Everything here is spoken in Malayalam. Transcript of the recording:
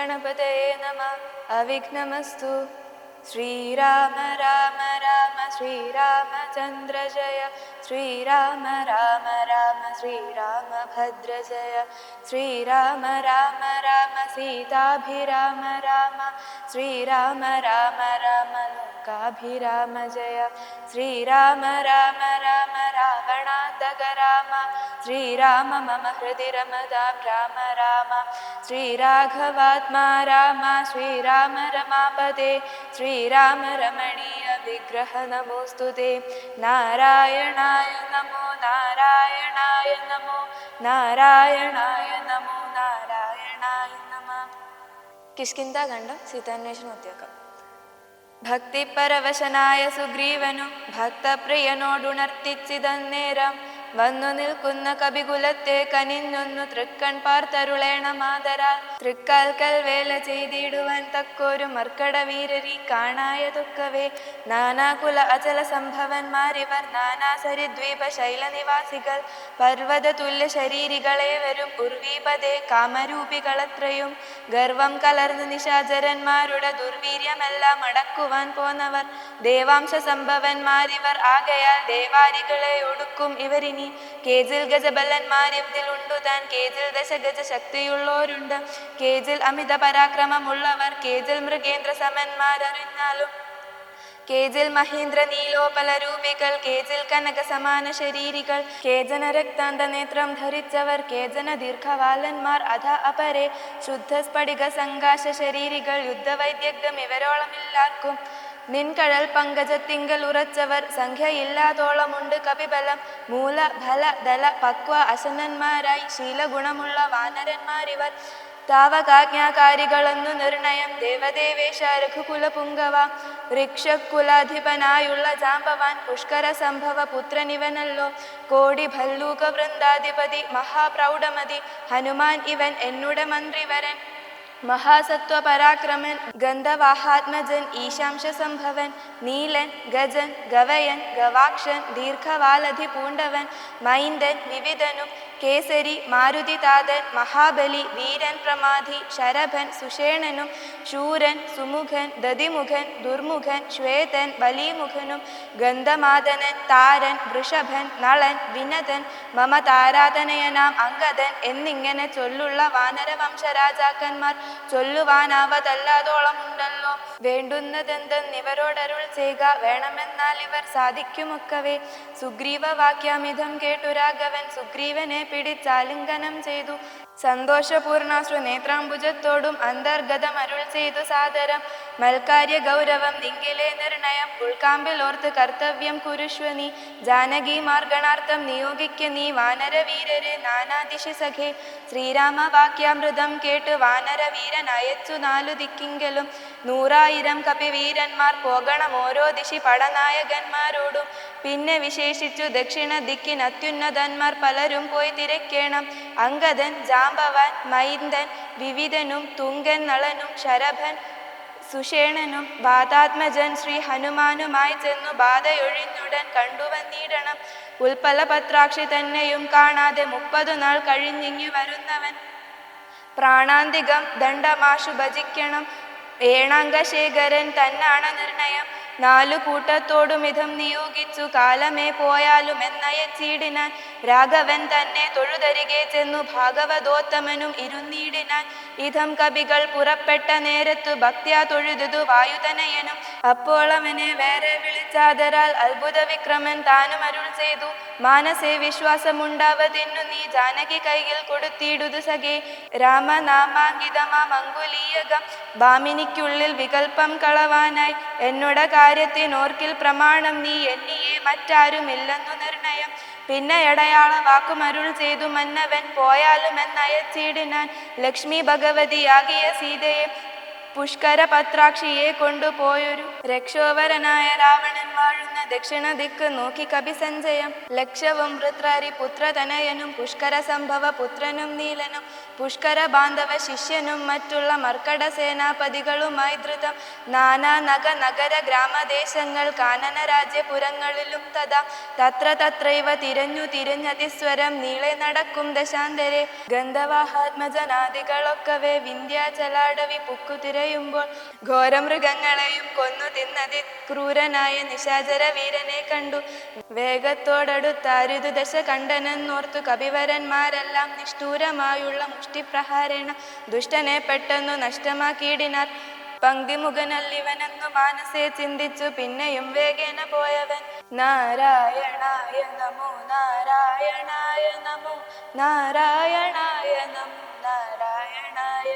श्रीगणपतये नमः। अविघ्नमस्तु। श्रीराम राम राम श्रीरामचन्द्र जय। श्रीराम राम राम श्रीरामभद्र जय। श्रीराम राम राम सीताभिराम राम श्रीराम राम राम लोकाभिराम जय। श्रीराम राम राम रावणादग राम श्रीराम मम हृदि रमदां राम राम। श्रीराघवात्मा राम श्रीराम रमापदे श्रीराम रमणीय विग्रह नमोऽस्तु ते। नारायणाय नमो नारायणाय नमो नारायणाय नमो। കിഷ്കിന്താഖണ്ഡം സീതാന്വേഷണം ഉദ്യോഗം ഭക്തിപരവശനായ സുഗ്രീവനും ഭക്തപ്രിയനോടുണർത്തിച്ചിതന്നേരം വന്നു നിൽക്കുന്ന കവികുലത്തെ കനിഞ്ഞൊന്നു തൃക്കൺ പാർത്തരുളേണ മാതര. തൃക്കാൽക്കൽ വേല ചെയ്തിടുവാൻ തക്കൊരു മർക്കട വീരരി കാണായതൊക്കവേ. നാനാകുല അചല സംഭവന്മാരിവർ നാനാ സരിദ്വീപ ശൈലനിവാസികൾ പർവത തുല്യ ശരീരികളെ വരും ഉർവീപതേ കാമരൂപികളത്രയും. ഗർവം കലർന്ന് നിശാചരന്മാരുടെ ദുർവീര്യമെല്ലാം അടക്കുവാൻ പോന്നവർ. ദേവാംശ സംഭവന്മാരിവർ ആകയാൽ ദേവാരികളെ ഒടുക്കും ഇവരിനി കേജിൽ ഗജബലന്മാരിതിലുണ്ടു താൻ. കേജിൽ ദശഗജ ശക്തിയുള്ളോരുണ്ട് കേജിൽ അമിത പരാക്രമമുള്ളവർ. കേജിൽ മൃഗേന്ദ്ര സമന്മാരറിഞ്ഞാലും. കേജിൽ മഹീന്ദ്ര നീലോപല രൂപികൾ. കേജിൽ കനക സമാന ശരീരികൾ. കേജന രക്താന്ത നേത്രം ധരിച്ചവർ. കേജന ദീർഘവാലന്മാർ. അധ അപരെ. ശുദ്ധ സ്ഫടിക സംഘാശ ശരീരികൾ. യുദ്ധവൈദ്യഗ്ധം ഇവരോളമില്ലാർക്കും. നിൻകഴൽ പങ്കജത്തിങ്കൽ ഉറച്ചവർ സംഖ്യ ഇല്ലാതോളമുണ്ട് കപിബലം. മൂല ഫല ദല പക്വ അസന്നന്മാരായി ശീലഗുണമുള്ള വാനരന്മാരിവർ. താവകാജ്ഞാകാരികളെന്നു നിർണയം ദേവദേവേശ രഘുകുല പുങ്കവ വൃക്ഷകുലാധിപനായുള്ള ജാമ്പവാൻ പുഷ്കര സംഭവ പുത്രനിവനല്ലോ. കോടി ഭല്ലൂക വൃന്ദാധിപതി മഹാപ്രൗഢമതി. ഹനുമാൻ ഇവൻ എന്നുടെ മന്ത്രിവരൻ. മഹാസത്വ പരാക്രമൻ ഗന്ധവാഹാത്മജൻ ഈശാംശ സംഭവൻ നീലൻ ഗജൻ ഗവയൻ ഗവാക്ഷൻ ദീർഘവാലധി പൂണ്ടവൻ മൈന്ദൻ വിവിധനും കേസരി മാരുതിതാതൻ മഹാബലി വീരൻ പ്രമാധി ശരഭൻ സുഷേണനും ശൂരൻ സുമുഖൻ ദതിമുഖൻ ദുർമുഖൻ ശ്വേതൻ ബലിമുഖനും ഗന്ധമാതനൻ താരൻ വൃഷഭൻ നളൻ വിനതൻ മമ താരാധനയനാം അങ്കദൻ എന്നിങ്ങനെ ചൊല്ലുള്ള വാനരവംശ രാജാക്കന്മാർ ചൊല്ലുവാനാവതല്ലാതോളം ഉണ്ടല്ലോ വേണ്ടുന്നതെന്തെന്നിവരോടരുൾ ചെയ്യുക വേണമെന്നാൽ ഇവർ സാധിക്കുമൊക്കവേ. സുഗ്രീവ വാക്യാമിതം കേട്ടു രാഘവൻ സുഗ്രീവനെ പിടിച്ചാലിംഗനം ചെയ്തു. സന്തോഷപൂർണാശ്രു നേത്രാംബുജത്തോടും അന്തർഗതം അരുൾ ചെയ്തു സാദരം. മൽക്കാര്യ ഗൗരവം നിങ്കിലെ നിർണയം ഉൾക്കാമ്പിൽ ഓർത്ത് കർത്തവ്യം കുരുഷ്വ നീ ജാനകി മാർഗണാർത്ഥം നിയോഗിക്ക നീ വാനരവീരരെ നാനാദിശി സഖേ. ശ്രീരാമ വാക്യാമൃതം കേട്ട് വാനരവീരൻ അയച്ചു നാലു ദിക്കിങ്കലും. നൂറായിരം കപിവീരന്മാർ പോകണം ഓരോ ദിശി പടനായകന്മാരോടും. പിന്നെ വിശേഷിച്ചു ദക്ഷിണ ദിക്കിന് അത്യുന്നതന്മാർ പലരും പോയി തിരക്കേണം. അങ്കദൻ ജാമ്പവാൻ മൈന്ദൻ വിവിധനും തുങ്കൻ നളനും ശരഭൻ സുഷേണനും ബാധാത്മജൻ ശ്രീ ഹനുമാനുമായി ചെന്നു ബാധയൊഴിഞ്ഞുടൻ കണ്ടുവന്നിടണം ഉൽപ്പല പത്രാക്ഷി തന്നെയും കാണാതെ മുപ്പതു നാൾ കഴിഞ്ഞിങ്ങി വരുന്നവൻ. പ്രാണാന്തികം ദണ്ഡമാശു ഭജിക്കണം. ഏണാംഗശേഖരൻ തന്നാണ് നിർണയം. നാലു കൂട്ടത്തോടും ഇതം നിയോഗിച്ചു. കാലമേ പോയാലും എന്നയച്ചീടിനാൻ രാഘവൻ തന്നെ തൊഴുതരികെ ചെന്നു. ഭാഗവതോത്തമനും ഇരുന്നീടിനാൻ ഇതം കവികൾ പുറപ്പെട്ട നേരത്തു ഭക്തിയാ തൊഴുതു വായുതനയനും അപ്പോൾ അവനെ വേറെ വിളിച്ചാതരാൽ അത്ഭുത വിക്രമൻ താനും അരുൾ ചെയ്തു. മാനസേ വിശ്വാസമുണ്ടാവതിന്നു നീ ജാനകി കൈയിൽ കൊടുത്തിടുതു സഖേ. രാമനാമാങ്കിതമാം അങ്കുലീയകം. ഭാമിനിക്കുള്ളിൽ വികൽപ്പം കളവാനായി എന്നോട കാര്യത്തിനോർക്കിൽ പ്രമാണം നീ എന്നിയെ മറ്റാരുമില്ലെന്നു നിർണയം. പിന്നെ എടയാള വാക്കുമരുൾ ചെയ്തു മന്നവൻ പോയാലും എന്നയച്ചിടിനാൻ ലക്ഷ്മി ഭഗവതിയാകിയ സീതയെ പുഷ്കര പത്രാക്ഷിയെ കൊണ്ടുപോയൊരു രക്ഷോവരനായ രാവണൻ വാഴുന്ന ദക്ഷിണ ദിക്ക് നോക്കി കവി സഞ്ജയം ലക്ഷ്യവും വൃത്രാരി പുത്രതനയനും പുഷ്കര സംഭവ പുത്രനും നീലനും പുഷ്കര ബാന്ധവ ശിഷ്യനും മറ്റുള്ള മർക്കട സേനാപതികളുമായി ധൃതം. നാനാ നഗ നഗര ഗ്രാമദേശങ്ങൾ കാനന രാജ്യപുരങ്ങളിലും തഥാ. തത്ര തത്രൈവ തിരഞ്ഞു തിരഞ്ഞതിസ്വരം നീളെ നടക്കും ദശാന്തരെ. ഗന്ധവാഹാത്മജനാദികളൊക്കവേ വിന്ധ്യാചലാടവി പുക്കു തിരയുമ്പോൾ ഘോരമൃഗങ്ങളെയും കൊന്നു തിന്നതി ക്രൂരനായ നിശാചര വീരനെ കണ്ടു. വേഗത്തോടടുത്താരുതു ദശ കണ്ടനെന്നോർത്തു കവിവരന്മാരെല്ലാം നിഷ്ഠൂരമായുള്ള മുഷ്ടിപ്രഹാരേണ ദുഷ്ടനെ പെട്ടെന്നു നഷ്ടമാക്കിയിടിനാർ. പങ്കിമുഖനല്ലിവനെന്നു മാനസേ ചിന്തിച്ചു പിന്നെയും വേഗേന പോയവൻ. നാരായണായ നമോ നാരായണായ നമോ നാരായണായ നമോ നാരായണായ